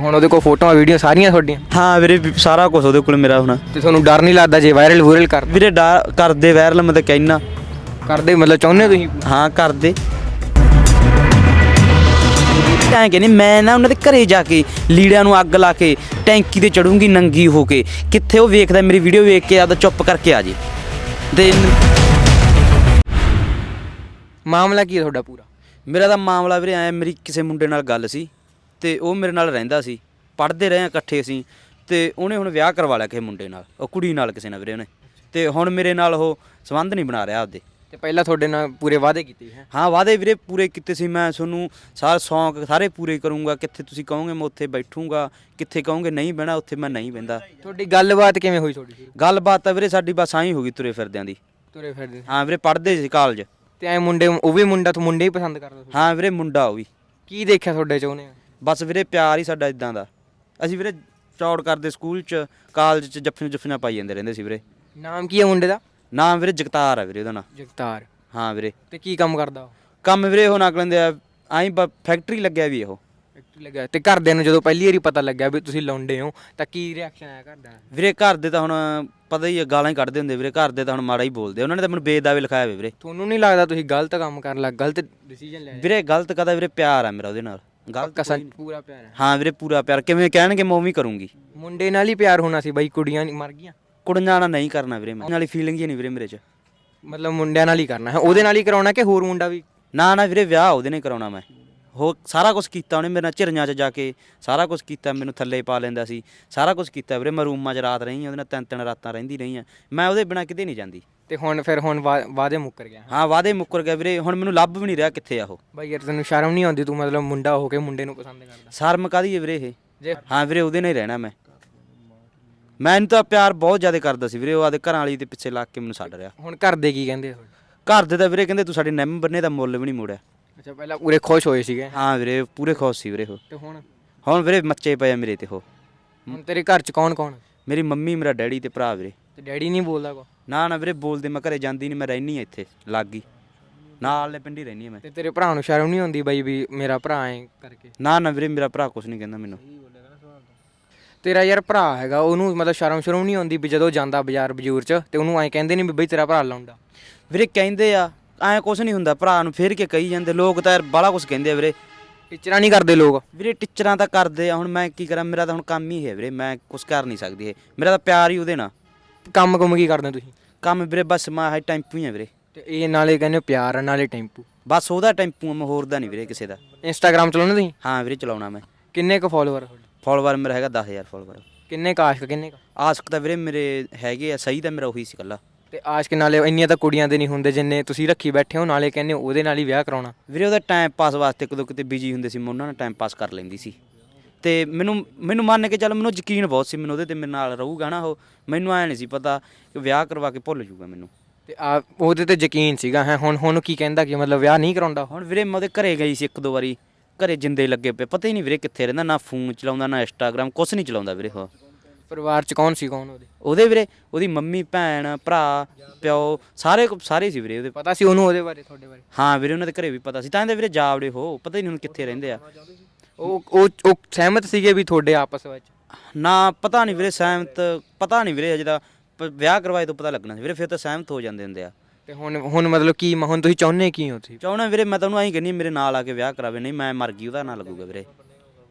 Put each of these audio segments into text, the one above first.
ਹੁਣ ਉਹਦੇ ਕੋਲ ਫੋਟੋਆਂ ਵੀਡੀਓ ਸਾਰੀਆਂ ਤੁਹਾਡੀਆਂ? ਹਾਂ ਵੀਰੇ ਵੀ ਸਾਰਾ ਕੁਝ ਉਹਦੇ ਕੋਲ ਮੇਰਾ ਹੁਣ। ਤੇ ਤੁਹਾਨੂੰ ਡਰ ਨਹੀਂ ਲੱਗਦਾ ਜੇ ਵਾਇਰਲ ਵੂਰਲ ਕਰ ਵੀਰੇ ਡਾ ਕਰਦੇ ਵਾਇਰਲ ਮੈਂ ਤਾਂ ਕਹਿਣਾ ਕਰਦੇ ਮਤਲਬ ਚਾਹੁੰਦੇ ਹੋ ਤੁਸੀਂ? ਹਾਂ ਕਰਦੇ। ਐਂ ਕਹਿੰਦੇ ਮੈਂ ਨਾ ਉਹਨਾਂ ਦੇ ਘਰੇ ਜਾ ਕੇ ਲੀੜਿਆਂ ਨੂੰ ਅੱਗ ਲਾ ਕੇ ਟੈਂਕੀ ਤੇ ਚੜੂੰਗੀ ਨੰਗੀ ਹੋ ਕੇ। ਕਿੱਥੇ ਉਹ ਵੇਖਦਾ ਮੇਰੀ ਵੀਡੀਓ ਵੇਖ ਕੇ ਆਦਾ ਚੁੱਪ ਕਰਕੇ ਆ ਜੇ। ਤੇ ਮਾਮਲਾ ਕੀ ਹੈ ਤੁਹਾਡਾ ਪੂਰਾ? ਮੇਰਾ ਤਾਂ ਮਾਮਲਾ ਵੀਰੇ ਐ ਮੇਰੀ ਕਿਸੇ ਮੁੰਡੇ ਨਾਲ ਗੱਲ ਸੀ। ਤੇ ਉਹ ਮੇਰੇ ਨਾਲ ਰਹਿੰਦਾ ਸੀ। ਪੜ੍ਹਦੇ ਰਹੇ ਇਕੱਠੇ ਸੀ ਤੇ ਉਹਨੇ ਹੁਣ ਵਿਆਹ ਕਰਵਾ ਲਿਆ ਕਿਸੇ ਮੁੰਡੇ ਨਾਲ ਉਹ ਕੁੜੀ ਨਾਲ ਕਿਸੇ ਨਾਲ ਵੀਰੇ ਉਹਨੇ। ਤੇ ਹੁਣ ਮੇਰੇ ਨਾਲ ਉਹ ਸੰਬੰਧ ਨਹੀਂ ਬਣਾ ਰਿਹਾ ਆਪਦੇ। ਤੇ ਪਹਿਲਾਂ ਤੁਹਾਡੇ ਨਾਲ ਪੂਰੇ ਵਾਅਦੇ ਕੀਤੇ ਹੈ? ਹਾਂ ਵਾਅਦੇ ਵੀਰੇ ਪੂਰੇ ਕੀਤੇ ਸੀ ਮੈਂ। ਤੁਹਾਨੂੰ ਸਾਰ ਸ਼ੌਂਕ ਸਾਰੇ ਪੂਰੇ ਕਰੂੰਗਾ। ਕਿੱਥੇ ਤੁਸੀਂ ਕਹੋਗੇ ਮੈਂ ਉੱਥੇ ਬੈਠੂੰਗਾ ਕਿੱਥੇ ਕਹੋਗੇ ਨਹੀਂ ਬਹਿਣਾ ਉੱਥੇ ਮੈਂ ਨਹੀਂ ਬਹਿੰਦਾ। ਤੁਹਾਡੀ ਗੱਲਬਾਤ ਕਿਵੇਂ ਹੋਈ ਤੁਹਾਡੀ? ਗੱਲਬਾਤ ਤਾਂ ਵੀਰੇ ਸਾਡੀ ਬਸ ਆਈ ਹੋ ਗਈ ਤੁਰੇ ਫਿਰਦਿਆਂ ਦੀ। ਤੁਰੇ ਫਿਰਦੇ। ਹਾਂ ਵੀਰੇ ਪੜ੍ਹਦੇ ਸੀ ਕਾਲਜ। ਤੇ ਐ ਮੁੰਡੇ ਉਹ ਵੀ ਮੁੰਡਾ ਤੂੰ ਮੁੰਡੇ ਹੀ ਪਸੰਦ ਕਰਦਾ ਸੀ? ਹਾਂ ਵੀਰੇ ਮੁੰਡਾ ਉਹ ਵੀ। ਕੀ ਦੇਖਿਆ ਤੁਹਾਡੇ ਚ ਉਹਨੇ? ਬਸ ਵੀਰੇ ਪਿਆਰ ਹੀ ਸਾਡਾ ਇਦਾਂ ਦਾ। ਅਸੀਂ ਵੀਰੇ ਚੌੜ ਕਰਦੇ ਸਕੂਲ ਚ ਕਾਲਜ ਚ ਜੱਫੀਆਂ ਜੱਫੀਆਂ ਪਾਈ ਜਾਂਦੇ ਰਹਿੰਦੇ ਸੀ ਵੀਰੇ। ਨਾਮ ਕੀ ਹੈ ਮੁੰਡੇ ਦਾ? ਨਾਮ ਵੀਰੇ ਜਗਤਾਰ ਆ ਵੀਰੇ ਉਹਦਾ ਨਾਂ। ਜਗਤਾਰ। ਹਾਂ ਵੀਰੇ। ਤੇ ਕੀ ਕੰਮ ਕਰਦਾ ਉਹ? ਕੰਮ ਵੀਰੇ ਉਹ ਨਾ ਲੈਂਦੇ ਆ ਆਈ ਫੈਕਟਰੀ ਲੱਗਿਆ ਵੀ ਉਹ। ਫੈਕਟਰੀ ਲੱਗਿਆ। ਤੇ ਘਰਦਿਆਂ ਨੂੰ ਜਦੋਂ ਪਹਿਲੀ ਵਾਰੀ ਪਤਾ ਲੱਗਿਆ ਵੀ ਤੁਸੀਂ ਲੌਂਡੇ ਹੋ ਤਾਂ ਕੀ ਰਿਐਕਸ਼ਨ ਆਇਆ ਘਰਦਾ ਵੀਰੇ ਘਰ ਦੇ ਤਾਂ ਹੁਣ ਪਤਾ ਹੀ ਆ ਗਾਲਾਂ ਹੀ ਕੱਢਦੇ ਹੁੰਦੇ ਵੀਰੇ। ਘਰ ਦੇ ਤਾਂ ਹੁਣ ਮਾੜਾ ਹੀ ਬੋਲਦੇ ਉਹਨਾਂ ਨੇ ਤਾਂ ਮੈਨੂੰ ਬੇਦਾਵੇ ਲਿਖਾਇਆ ਵੇ ਵੀਰੇ। ਤੁਹਾਨੂੰ ਨਹੀਂ ਲੱਗਦਾ ਤੁਸੀਂ ਗਲਤ ਕੰਮ ਕਰਨ ਲੱਗ ਗਲਤ ਡਿਸੀਜਨ ਲਿਆ ਵੀਰੇ ਗਲਤ ਕਦਾ ਵੀਰੇ ਪਿਆਰ ਆ ਮੇਰਾ ਉਹਦੇ ਨਾਲ। ਗਲਤ ਕਸਨ ਪੂਰਾ ਪਿਆਰ ਹੈ। ਹਾਂ ਵੀਰੇ ਪੂਰਾ ਪਿਆਰ। ਕਿਵੇਂ ਕਹਿਣਗੇ ਮੈਂ ਉਵੇਂ ਕਰੂੰਗੀ। ਮੁੰਡੇ ਨਾਲ ਹੀ ਪਿਆਰ ਹੋਣਾ ਸੀ ਬਾਈ ਕੁੜੀਆਂ ਨਹੀਂ ਮਰ ਗਈਆਂ। ਕੁੜੀਆਂ ਨਾਲ ਨਹੀਂ ਕਰਨਾ ਵੀਰੇ ਮੈਂ। ਨਾਲੀ ਫੀਲਿੰਗ ਹੀ ਨਹੀਂ ਵੀਰੇ ਮੇਰੇ ਚ। ਮਤਲਬ ਮੁੰਡਿਆਂ ਨਾਲ ਹੀ ਕਰਨਾ ਹੈ। ਉਹਦੇ ਨਾਲ ਹੀ ਕਰਾਉਣਾ ਕਿ ਹੋਰ ਮੁੰਡਾ ਵੀ? ਨਾ ਨਾ ਵੀਰੇ ਵਿਆਹ ਉਹਦੇ ਨੇ ਕਰਾਉਣਾ ਮੈਂ। ਹੋ ਸਾਰਾ ਕੁਝ ਕੀਤਾ ਉਹਨੇ ਮੇਰੇ ਨਾਲ ਝਿਰਨਿਆਂ 'ਚ ਜਾ ਕੇ ਸਾਰਾ ਕੁਝ ਕੀਤਾ ਮੈਨੂੰ ਥੱਲੇ ਪਾ ਲੈਂਦਾ ਸੀ। ਸਾਰਾ ਕੁਝ ਕੀਤਾ ਵੀਰੇ ਮੈਂ ਰੂਮਾਂ 'ਚ ਰਾਤ ਰਹੀ ਉਹਦੇ ਨਾਲ ਤਿੰਨ ਤਿੰਨ ਰਾਤਾਂ ਰਹਿੰਦੀ ਰਹੀ ਹਾਂ। ਮੈਂ ਉਹਦੇ ਬਿਨਾ ਕਿਤੇ ਨਹੀਂ ਜਾਂਦੀ। ਤੇ ਹੁਣ ਫਿਰ ਹੁਣ ਵਾ- ਵਾਅਦੇ ਮੁੱਕਰ ਗਿਆ ਹਾਂ। ਵਾਦੇ ਮੁੱਕਰ ਗਿਆ ਵੀਰੇ ਹੁਣ ਮੈਨੂੰ ਲੱਭ ਵੀ ਨਹੀਂ ਰਿਹਾ ਕਿੱਥੇ ਆ ਉਹ। ਬਾਈ ਯਾਰ ਤੈਨੂੰ ਸ਼ਰਮ ਨਹੀਂ ਆਉਂਦੀ ਤੂੰ ਮਤਲਬ ਮੁੰਡਾ ਹੋ ਕੇ ਮੁੰਡੇ ਨੂੰ ਪਸੰਦ ਕਰਦਾ? ਸ਼ਰਮ ਕਾਦੀ ਹੈ ਵੀਰੇ ਇਹ? ਜੇ ਹਾਂ ਵੀਰੇ ਉਹਦੇ ਨਾਲ ਹੀ ਰਹਿਣਾ ਮੈਂ। ਮੈਨੂੰ ਤਾਂ ਪਿਆਰ ਬਹੁਤ ਜ਼ਿਆਦਾ ਕਰਦਾ ਸੀ ਵੀਰੇ ਉਹ ਆਦੇ ਘਰਾਂ ਵਾਲੀ ਦੇ ਪਿੱਛੇ ਲੱਗ ਕੇ ਮੈਨੂੰ ਛੱਡ ਰਿਹਾ। ਹੁਣ ਘਰ ਦੇ ਕੀ ਕਹਿੰਦੇ ਤੁਹਾਡੇ? ਘਰ ਦੇ ਤਾਂ ਵੀਰੇ ਕਹਿੰਦੇ ਤੂੰ ਸਾਡੇ ਨਿੰਮ ਬੰਨੇ ਦਾ ਮੁੱਲ ਵੀ ਨਹੀਂ ਮੋੜਿਆ। ਅੱਛਾ ਪਹਿਲਾਂ ਪੂਰੇ ਖੁਸ਼ ਹੋਏ ਸੀਗੇ? ਹਾਂ ਵੀਰੇ ਪੂਰੇ ਖੁਸ਼ ਸੀ ਵੀਰੇ ਉਹ। ਤੇ ਹੁਣ? ਹੁਣ ਵੀਰੇ ਮੱਚੇ ਪਏ ਆ ਮੇਰੇ ਤੇ ਉਹ। ਹੁਣ ਤੇਰੇ ਘਰ ਚ ਕੌਣ ਕੌਣ? ਮੇਰੀ ਮੰਮੀ ਮੇਰਾ ਡੈਡੀ ਤੇ ਭਰਾ ਵੀਰੇ। ਤੇ ਡੈਡੀ ਨਹੀਂ ਬੋਲਦਾ ਕੋ ਨਾ ਨਾ ਵੀਰੇ ਬੋਲਦੇ ਮੈਂ ਘਰੇ ਜਾਂਦੀ ਨਹੀਂ ਮੈਂ ਰਹਿਨੀ ਆ ਇੱਥੇ ਲੱਗ। ਗਈ ਨਾਲ ਦੇ ਪਿੰਡੀ ਰਹਿਨੀ ਆ ਮੈਂ। ਤੇ ਤੇਰੇ ਭਰਾ ਨੂੰ ਸ਼ਰਮ ਨਹੀਂ ਆਉਂਦੀ ਬਾਈ ਵੀ ਮੇਰਾ ਭਰਾ ਐ ਕਰਕੇ? ਨਾ ਨਾ ਵੀਰੇ ਮੇਰਾ ਭਰਾ ਕੁਝ ਨਹੀਂ ਕਹਿੰਦਾ ਮੈਨੂੰ। ਤੇਰਾ ਯਾਰ ਭਰਾ ਹੈਗਾ ਉਹਨੂੰ ਮਤਲਬ ਸ਼ਰਮ ਸ਼ਰਮ ਨਹੀਂ ਆਉਂਦੀ ਵੀ ਜਦੋਂ ਜਾਂਦਾ ਬਾਜ਼ਾਰ ਬਜੂਰ ਚ ਤੇ ਉਹਨੂੰ ਐ ਕਹਿੰਦੇ ਨਹੀਂ ਵੀ ਬਈ ਤੇਰਾ ਭਰਾ ਲਾਉਂਦਾ। ਵੀਰੇ ਕਹਿੰਦੇ ਆ ਐ ਕੁਝ ਨਹੀਂ ਹੁੰਦਾ ਭਰਾ ਨੂੰ ਫੇਰ ਕੇ ਕਹੀ ਜਾਂਦੇ ਲੋਕ ਤਾਂ ਯਾਰ ਬਾਲਾ ਕੁਝ ਕਹਿੰਦੇ ਆ ਵੀਰੇ। ਟੀਚਰਾਂ ਨਹੀਂ ਕਰਦੇ ਲੋਕ। ਵੀਰੇ ਟੀਚਰਾਂ ਤਾਂ ਕਰਦੇ ਆ ਹੁਣ ਮੈਂ ਕੀ ਕਰਾਂ ਮੇਰਾ ਤਾਂ ਹੁਣ ਕੰਮ ਹੀ ਹੈ ਵੀਰੇ ਮੈਂ ਕੁਝ ਕਰ ਨਹੀਂ ਸਕਦੀ ਇਹ। ਮੇਰਾ ਤਾਂ ਪਿਆਰ ਹੀ ਉਹਦੇ ਨਾਲ। ਕੰਮ ਕੁਮ ਕੀ ਕਰਦੇ ਤੁਸੀਂ? ਕੰਮ ਵੀਰੇ ਬਸ ਮੈਂ ਹਾਈ ਟੈਂਪੂ ਹੀ ਆ ਵੀਰੇ। ਤੇ ਇਹ ਨਾਲੇ ਕਹਿੰਦੇ ਹੋ ਪਿਆਰ ਆ, ਨਾਲੇ ਟੈਂਪੂ। ਬਸ ਉਹਦਾ ਟੈਂਪੂ ਆ ਮੈਂ ਹੋਰ ਦਾ ਨਹੀਂ ਵੀਰੇ ਕਿਸੇ ਦਾ। ਇੰਸਟਾਗ੍ਰਾਮ ਚਲਾਉਂਦੇ ਤੁਸੀਂ? ਹਾਂ ਵੀਰੇ ਚਲਾਉਣਾ ਮੈਂ। ਕਿੰਨੇ ਕੁ ਫਾਲੋਅਰ ਤੁਹਾਡੇ? ਫਾਲੋਵਰ ਮੇਰਾ ਹੈਗਾ 10000 ਫਾਲੋਵਰ ਕਿੰਨੇ ਕੁ ਆਸ਼ਕ ਕਿੰਨੇ ਕੁ? ਆਸਕ ਤਾਂ ਵੀਰੇ ਮੇਰੇ ਹੈਗੇ ਆ ਸਹੀ ਤਾਂ ਮੇਰਾ ਉਹੀ ਸੀ ਕੱਲਾ ਤੇ ਆਸ਼ਕ ਨਾਲੇ ਇੰਨੀਆਂ ਤਾਂ ਕੁੜੀਆਂ ਦੇ ਨਹੀਂ ਹੁੰਦੇ ਜਿੰਨੇ ਤੁਸੀਂ ਰੱਖੀ ਬੈਠੇ ਹੋ ਨਾਲੇ ਕਹਿੰਦੇ ਹੋ ਉਹਦੇ ਨਾਲ ਹੀ ਵਿਆਹ ਕਰਾਉਣਾ। ਵੀਰੇ ਉਹਦਾ ਟਾਈਮ ਪਾਸ ਵਾਸਤੇ ਕਦੋਂ ਕਿਤੇ ਬਿਜ਼ੀ ਹੁੰਦੇ ਸੀ ਮੈਂ ਉਹਨਾਂ ਨਾਲ ਟਾਈਮ ਪਾਸ ਕਰ ਲੈਂਦੀ ਸੀ। ਤੇ ਮੈਨੂੰ ਮੈਨੂੰ ਮੰਨ ਕੇ ਚੱਲ ਮੈਨੂੰ ਯਕੀਨ ਬਹੁਤ ਸੀ ਮੈਨੂੰ ਉਹਦੇ ਤੇ ਮੇਰੇ ਨਾਲ ਰਹੂਗਾ ਨਾ ਉਹ ਮੈਨੂੰ ਐ ਨਹੀਂ ਸੀ ਪਤਾ ਕਿ ਵਿਆਹ ਕਰਵਾ ਕੇ ਭੁੱਲ ਜਾਊਗਾ ਮੈਨੂੰ। ਤੇ ਆ ਉਹਦੇ ਤੇ ਯਕੀਨ ਸੀਗਾ ਹੈ ਹੁਣ ਹੁਣ ਕੀ ਕਹਿੰਦਾ ਕਿ ਮਤਲਬ ਵਿਆਹ ਨਹੀਂ ਕਰਾਉਂਦਾ? ਹੁਣ ਵੀਰੇ ਮੈਂ ਉਹਦੇ ਘਰੇ ਗਈ ਸੀ ਇੱਕ ਦੋ ਵਾਰੀ ਘਰੇ ਜਿੰਦੇ ਲੱਗੇ ਪਏ ਪਤਾ ਹੀ ਨਹੀਂ ਵੀਰੇ ਕਿੱਥੇ ਰਹਿੰਦਾ ਨਾ ਫੋਨ ਚਲਾਉਂਦਾ ਨਾ ਇੰਸਟਾਗ੍ਰਾਮ ਕੁਛ ਨਹੀਂ ਚਲਾਉਂਦਾ ਵੀਰੇ ਉਹ। ਪਰਿਵਾਰ ਚ ਕੌਣ ਸੀ ਕੌਣ ਉਹਦੇ? ਉਹਦੇ ਵੀਰੇ ਉਹਦੀ ਮੰਮੀ ਭੈਣ ਭਰਾ ਪਿਓ ਸਾਰੇ ਸਾਰੇ ਸੀ ਵੀਰੇ ਉਹਦੇ। ਪਤਾ ਸੀ ਉਹਨੂੰ ਉਹਦੇ ਬਾਰੇ ਤੁਹਾਡੇ ਬਾਰੇ? ਹਾਂ ਵੀਰੇ ਉਹਨਾਂ ਦੇ ਘਰੇ ਵੀ ਪਤਾ ਸੀ। ਤਾਂ ਇਹਦੇ ਵੀਰੇ ਜਾਵੜੇ ਹੋ ਪਤਾ ਹੀ ਨਹੀਂ ਹੁਣ ਕਿੱਥੇ ਰਹਿੰਦੇ ਆ। ਉਹ ਉਹ ਉਹ ਸਹਿਮਤ ਸੀਗੇ ਵੀ ਤੁਹਾਡੇ ਆਪਸ ਵਿੱਚ? ਨਾ ਪਤਾ ਨਹੀਂ ਵੀਰੇ ਸਹਿਮਤ ਪਤਾ ਨਹੀਂ ਵੀਰੇ ਅਜੇ ਤਾਂ ਪ- ਵਿਆਹ ਕਰਵਾਏ ਤੋਂ ਪਤਾ ਲੱਗਣਾ ਸੀ। ਵੀਰੇ ਫਿਰ ਤਾਂ ਸਹਿਮਤ ਹੋ ਜਾਂਦੇ ਹੁੰਦੇ ਆ। ਤੇ ਹੁਣ ਹੁਣ ਮਤਲਬ ਕੀ ਮ- ਹੁਣ ਤੁਸੀਂ ਚਾਹੁੰਦੇ ਕੀ ਹੋ ਤੁਸੀਂ? ਚਾਹਣਾ ਵੀਰੇ ਮੈਂ ਤਾਂ ਉਹਨੂੰ ਐਂ ਕਹਿੰਨੀ ਮੇਰੇ ਨਾਲ ਆ ਕੇ ਵਿਆਹ ਕਰਾਵੇ ਨਹੀਂ ਮੈਂ ਮਰ ਗਈ ਉਹਦਾ ਨਾਂ ਲੱਗੂਗਾ ਵੀਰੇ।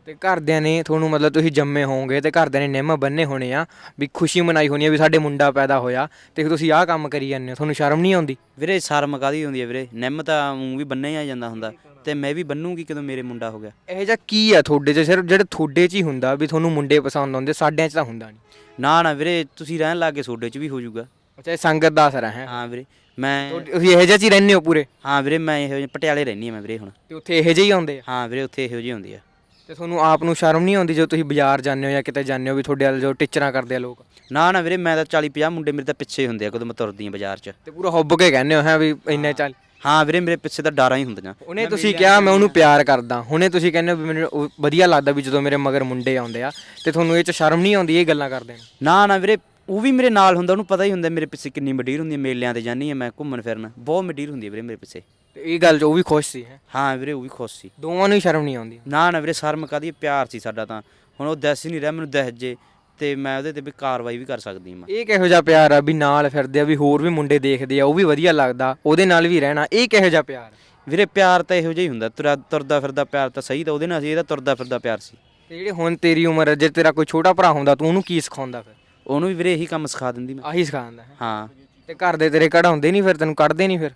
ਤੇ ਘਰਦਿਆਂ ਨੇ ਤੁਹਾਨੂੰ ਮਤਲਬ ਤੁਸੀਂ ਜੰਮੇ ਹੋਵੋਗੇ ਤੇ ਘਰਦਿਆਂ ਨੇ ਨਿੰਮ ਬੰਨੇ ਹੋਣੇ ਆ ਵੀ ਖੁਸ਼ੀ ਮਨਾਈ ਹੋਣੀ ਆ ਵੀ ਸਾਡੇ ਮੁੰਡਾ ਪੈਦਾ ਹੋਇਆ ਤੇ ਤੁਸੀਂ ਆਹ ਕੰਮ ਕਰੀ ਜਾਂਦੇ ਹੋ ਤੁਹਾਨੂੰ ਸ਼ਰਮ ਨਹੀਂ ਆਉਂਦੀ? ਵੀਰੇ ਸ਼ਰਮ ਕਾਦੀ ਹੁੰਦੀ ਹੈ ਵੀਰੇ? ਨਿੰਮ ਤਾਂ ਊਂ ਵੀ ਬੰਨੇ ਆ ਜਾਂਦਾ ਹੁੰਦਾ ਤੇ ਮੈਂ ਵੀ ਬੰਨੂਗੀ ਕਦੋਂ ਮੇਰੇ ਮੁੰਡਾ ਹੋ ਗਿਆ। ਇਹ ਜਿਹਾ ਕੀ ਆ ਤੁਹਾਡੇ 'ਚ? ਸਿਰਫ ਜਿਹੜੇ ਤੁਹਾਡੇ 'ਚ ਹੀ ਹੁੰਦਾ ਵੀ ਤੁਹਾਨੂੰ ਮੁੰਡੇ ਪਸੰਦ ਆਉਂਦੇ ਸਾਡਿਆਂ 'ਚ ਤਾਂ ਹੁੰਦਾ ਨਹੀਂ। ਨਾ ਨਾ ਵੀਰੇ ਤੁਸੀਂ ਰਹਿਣ ਲੱਗੇ ਸੋਡੇ 'ਚ ਵੀ ਹੋ ਜਾਊਗਾ। ਅੱਛਾ ਇਹ ਸੰਗਤ ਦਾ ਅਸਰ ਹੈ? ਹਾਂ ਵੀਰੇ ਮੈਂ ਤੁਸੀਂ ਇਹੋ ਜਿਹਾ 'ਚ ਹੀ ਰਹਿੰਦੇ ਹੋ ਪੂਰੇ? ਹਾਂ ਵੀਰੇ ਮੈਂ ਇਹੋ ਜਿਹੇ ਪਟਿਆਲੇ ਰਹਿਣੀ ਆ ਮੈਂ ਵੀਰੇ ਹੁਣ। ਤੇ ਉੱਥੇ ਇਹੋ ਜਿਹੇ ਹੀ ਆਉਂਦੇ ਆ? ਹਾਂ ਵੀਰੇ ਉੱਥੇ ਇਹੋ ਜਿਹੀ ਹੁੰਦੀ ਆ। ਤੇ ਤੁਹਾਨੂੰ ਆਪ ਨੂੰ ਸ਼ਰਮ ਨਹੀਂ ਆਉਂਦੀ ਜਦੋਂ ਤੁਸੀਂ ਬਾਜ਼ਾਰ ਜਾਂਦੇ ਹੋ ਜਾਂ ਕਿਤੇ ਜਾਂਦੇ ਹੋ ਵੀ ਤੁਹਾਡੇ ਵੱਲ ਜੋ ਟੀਚਰਾਂ ਕਰਦੇ ਆ ਲੋਕ? ਨਾ ਨਾ ਵੀਰੇ ਮੈਂ ਤਾਂ 40 50 ਮੁੰਡੇ ਮੇਰੇ ਤਾਂ ਪਿੱਛੇ ਹੁੰਦੇ ਆ ਕਦੋਂ ਮੈਂ ਤੁਰਦੀ ਆ ਬਾਜ਼ਾਰ 'ਚ। ਤੇ ਪੂਰਾ ਹੁੱਬ ਕੇ ਕਹਿੰਦੇ ਹੋ ਹੈ ਵੀ ਇੰਨੇ ਚੱਲ ਹਾਂ ਵੀਰੇ ਮੇਰੇ ਪਿੱਛੇ ਤਾਂ ਡਾਰਾਂ ਹੀ ਹੁੰਦੀਆਂ। ਉਹਨੇ ਤੁਸੀਂ ਕਿਹਾ ਮੈਂ ਉਹਨੂੰ ਪਿਆਰ ਕਰਦਾ। ਹੁਣੇ ਤੁਸੀਂ ਕਹਿੰਦੇ ਹੋ ਵੀ ਮੈਨੂੰ ਉਹ ਵਧੀਆ ਲੱਗਦਾ ਵੀ ਜਦੋਂ ਮੇਰੇ ਮਗਰ ਮੁੰਡੇ ਆਉਂਦੇ ਆ ਤੇ ਤੁਹਾਨੂੰ ਇਹ ਚ ਸ਼ਰਮ ਨਹੀਂ ਆਉਂਦੀ ਇਹ ਗੱਲਾਂ ਕਰਦੇ ਨੂੰ? ਨਾ ਨਾ ਵੀਰੇ ਉਹ ਵੀ ਮੇਰੇ ਨਾਲ ਹੁੰਦਾ ਉਹਨੂੰ ਪਤਾ ਹੀ ਹੁੰਦਾ ਮੇਰੇ ਪਿੱਛੇ ਕਿੰਨੀ ਮਡੀਰ ਹੁੰਦੀ ਹੈ ਮੇਲਿਆਂ ਤੇ ਜਾਨੀ ਆ ਮੈਂ ਘੁੰਮਣ ਫਿਰਨ। ਬਹੁਤ ਮਡੀਰ ਹੁੰਦੀ ਹੈ ਵੀਰੇ ਮੇਰੇ ਪਿੱਛੇ। ਇਹ ਗੱਲ 'ਚ ਉਹ ਵੀ ਖੁਸ਼ ਸੀ ਹੈ। ਹਾਂ ਵੀਰੇ ਉਹ ਵੀ ਖੁਸ਼ ਸੀ। ਦੋਵਾਂ ਨੂੰ ਹੀ ਸ਼ਰਮ ਨਹੀਂ ਆਉਂਦੀ। ਨਾ ਨਾ ਵੀਰੇ ਸ਼ਰਮ ਕਾਦੀ ਪਿਆਰ ਸੀ ਸਾਡਾ ਤਾਂ। ਹੁਣ ਉਹ ਦੱਸ ਹੀ ਨਹੀਂ ਰਿਹਾ ਮੈਨੂੰ ਦੱਸ ਜੇ ਤੇ ਮੈਂ ਉਹਦੇ ਤੇ ਵੀ ਕਾਰਵਾਈ ਵੀ ਕਰ ਸਕਦੀ ਹਾਂ। ਇਹ ਕਿਹੋ ਜਿਹਾ ਪਿਆਰ ਆ ਵੀ ਨਾਲ ਫਿਰਦੇ ਆ ਵੀ ਹੋਰ ਵੀ ਮੁੰਡੇ ਦੇਖਦੇ ਆ ਉਹ ਵੀ ਵਧੀਆ ਲੱਗਦਾ ਉਹਦੇ ਨਾਲ ਵੀ ਰਹਿਣਾ ਇਹ ਕਿਹੋ ਜਿਹਾ ਪਿਆਰ ਵੀਰੇ ਪਿਆਰ ਤਾਂ ਇਹੋ ਜਿਹਾ ਹੀ ਹੁੰਦਾ। ਤੁਰਾ ਤੁਰਦਾ ਫਿਰਦਾ ਪਿਆਰ ਤਾਂ ਸਹੀ ਤਾਂ ਉਹਦੇ ਨਾਲ ਸੀ ਇਹਦਾ ਤੁਰਦਾ ਫਿਰਦਾ ਪਿਆਰ ਸੀ। ਤੇ ਜਿਹੜੇ ਹੁਣ ਤੇਰੀ ਉਮਰ ਹੈ ਜੇ ਤੇਰਾ ਕੋਈ ਛੋਟਾ ਭਰਾ ਹੁੰਦਾ ਤੂੰ ਉਹਨੂੰ ਕੀ ਸਿਖਾਉਂਦਾ ਫਿਰ? ਉਹਨੂੰ ਵੀ ਵੀਰੇ ਇਹੀ ਕੰਮ ਸਿਖਾ ਦਿੰਦੀ ਮੈਂ। ਆਹੀ ਸਿਖਾਉਂਦਾ ਹੈ। ਹਾਂ। ਤੇ ਘਰ ਦੇ ਤੇਰੇ ਕਢਾਉਂਦੇ ਨਹੀਂ ਫਿਰ ਤੈਨੂੰ ਕੱਢਦੇ ਨਹੀਂ ਫਿਰ?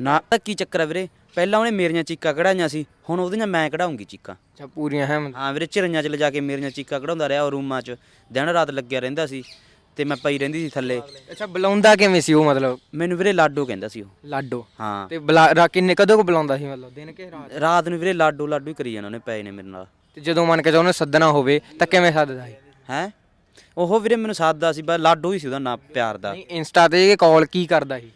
ਨਾ ਤਾਂ ਕੀ ਚੱਕਰ ਆ ਵੀਰੇ? ਪਹਿਲਾਂ ਉਹਨੇ ਮੇਰੀਆਂ ਚੀਕਾਂ ਕਢਾਈਆਂ ਸੀ ਹੁਣ ਉਹਦੀਆਂ ਮੈਂ ਕਢਾਉਂਗੀ ਚੀਕਾਂ। ਅੱਛਾ ਪੂਰੀਆਂ ਹੈ ਹਾਂ ਵੀਰੇ ਝਿਰੀਆਂ 'ਚ ਲਿਜਾ ਕੇ ਮੇਰੀਆਂ ਚੀਕਾਂ ਕਢਾਉਂਦਾ ਰਿਹਾ ਉਹ ਰੂਮਾਂ 'ਚ। ਦਿਨ ਰਾਤ ਲੱਗਿਆ ਰਹਿੰਦਾ ਸੀ ਤੇ ਮੈਂ ਪਈ ਰਹਿੰਦੀ ਸੀ ਥੱਲੇ। ਅੱਛਾ ਬੁਲਾਉਂਦਾ ਕਿਵੇਂ ਸੀ ਉਹ ਮਤਲਬ? ਮੈਨੂੰ ਵੀਰੇ ਲਾਡੋ ਕਹਿੰਦਾ ਸੀ ਉਹ। ਲਾਡੋ? ਹਾਂ। ਤੇ ਬੁਲਾ ਰਾ- ਕਿੰਨੇ ਕਦੋਂ ਕੁ ਬੁਲਾਉਂਦਾ ਸੀ ਮਤਲਬ ਦਿਨ ਕਿ ਰਾਤ? ਰਾਤ ਨੂੰ ਵੀਰੇ ਲਾਡੋ ਲਾਡੋ ਹੀ ਕਰੀ ਜਾਣਾ ਉਹਨੇ ਪਏ ਨੇ ਮੇਰੇ ਨਾਲ। ਤੇ ਜਦੋਂ ਮੰਨ ਕੇ ਜਾ ਉਹਨੇ ਸੱਦਣਾ ਹੋਵੇ ਤਾਂ ਕਿਵੇਂ ਸੱਦਦਾ ਸੀ? ਹੈ? ਉਹ ਵੀਰੇ ਮੈਨੂੰ ਸਾਦਾ ਸੀ ਬਸ ਲਾਡੋ ਹੀ ਸੀ ਉਹਦਾ ਨਾਂ ਪਿਆਰ ਦਾ। ਨਹੀਂ ਇੰਸਟਾ ਤੇ ਕਾਲ ਕੀ ਕਰਦਾ ਸੀ?